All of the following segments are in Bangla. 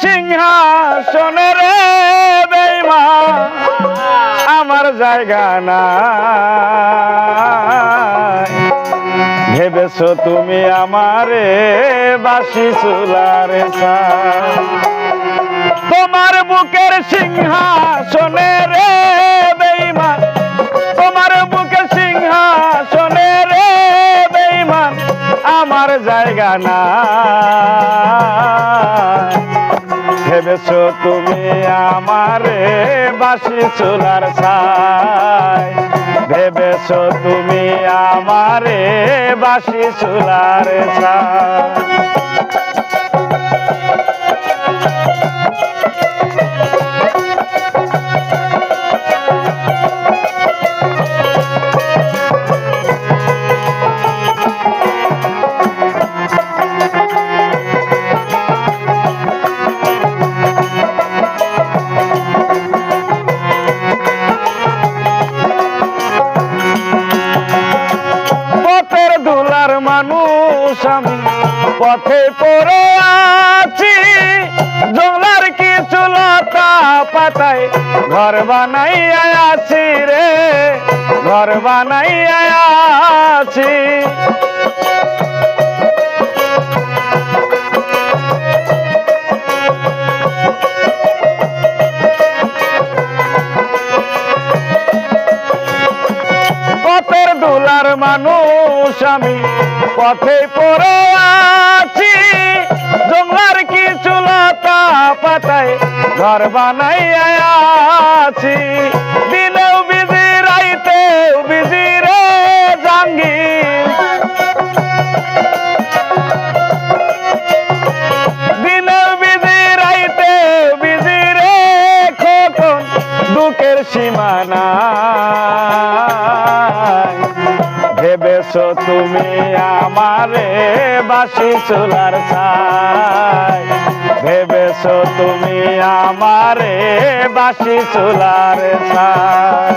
সিংহাসনে রে বেইমা আমার জায়গা না ভেবেছো তুমি আমারে বাসি চুলারে তোমার বুকের সিংহাসনে রে বেইমান তোমার বুকের সিংহাসনে রে বেইমান আমার জায়গা না ভেবেছো তুমি আমারে বাসি চুলার ছাই। ভেবেছো তুমি আমারে বাসি চুলার ছাই। আমি পথে পড়ে আছি। জঙ্গলার কিছু লতা পাতায় ঘর বানাই আছি রে ঘর বানাই মানুষ আমি পথে পড়ে আছি। জঙ্গলার কিছু লতা পাতায় ঘর বানাই আছি। দিনেও বাসি চুলার ছাই ভেবেছো তুমি আমারে বাসি চুলার ছাই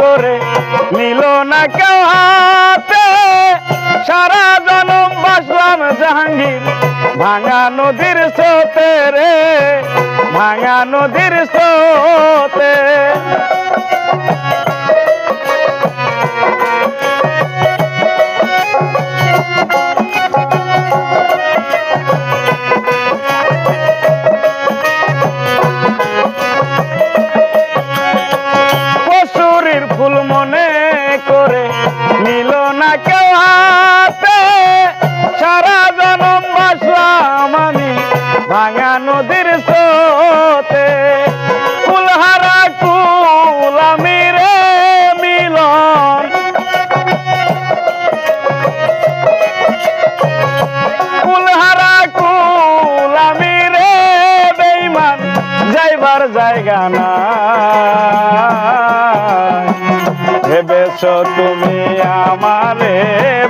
করে নিল না কেউ হাতে। সারা জনম বাসলাম জাহাঙ্গীর, ভাঙা নদীর সোতে রে, ভাঙা নদীর স্রোতে। জনম বাসলাম আমি ভাঙা নদীর স্রোতে। ভেবেছো তুমি আমারে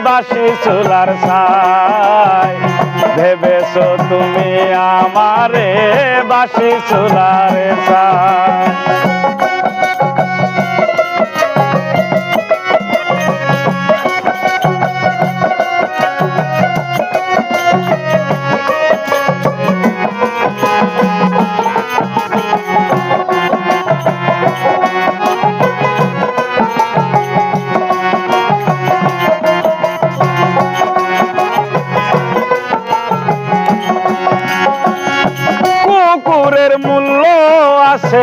বাসি চুলার সাই ভেবেছ তুমি আমারে বাসি চুলার ছাই? মূল্য আছে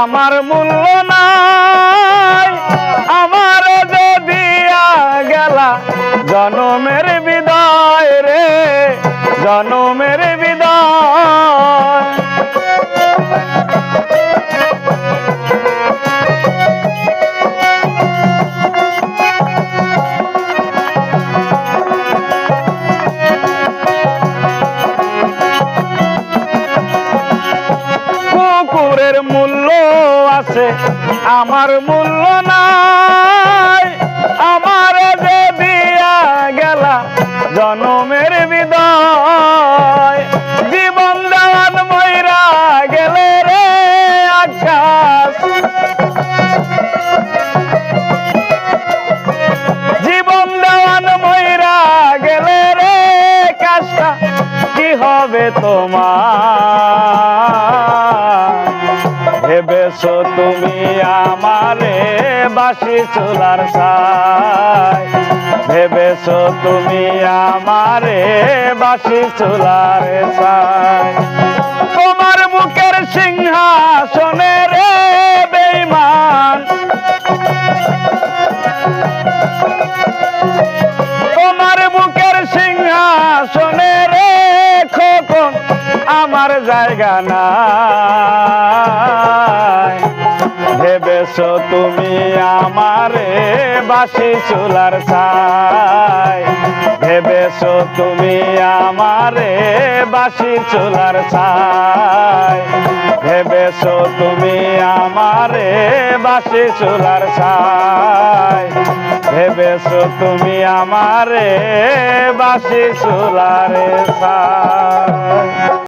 আমার মূল্য নাই। আমার যদি গেলা জনমের বিদায় রে জনমের বিদায়। আমার মূল্য নাই, আমার যে দিয়া গেলা জনমের বিদায়। জীবন দেওয়ান ময়রা গেলে রে আকাশ। জীবন দেওয়ান ময়রা গেলে রে কাজটা কি হবে তোমার? ভেবেছো তুমি আমারে বাসি চুলার সাই ভেবেছো তুমি আমারে বাসি চুলার সাই তোমার বুকের সিংহাসনে রে বেইমান তোমার বুকের সিংহাসনে রে খোকন, আমার জায়গা নাই। ভেবেছো তুমি আমারে বাসি চুলার ছাই। ভেবেছো তুমি আমারে বাসি চুলার ছাই। ভেবেছো তুমি আমারে বাসি চুলার ছাই। ভেবেছো তুমি আমারে বাসি চুলারে ছাই।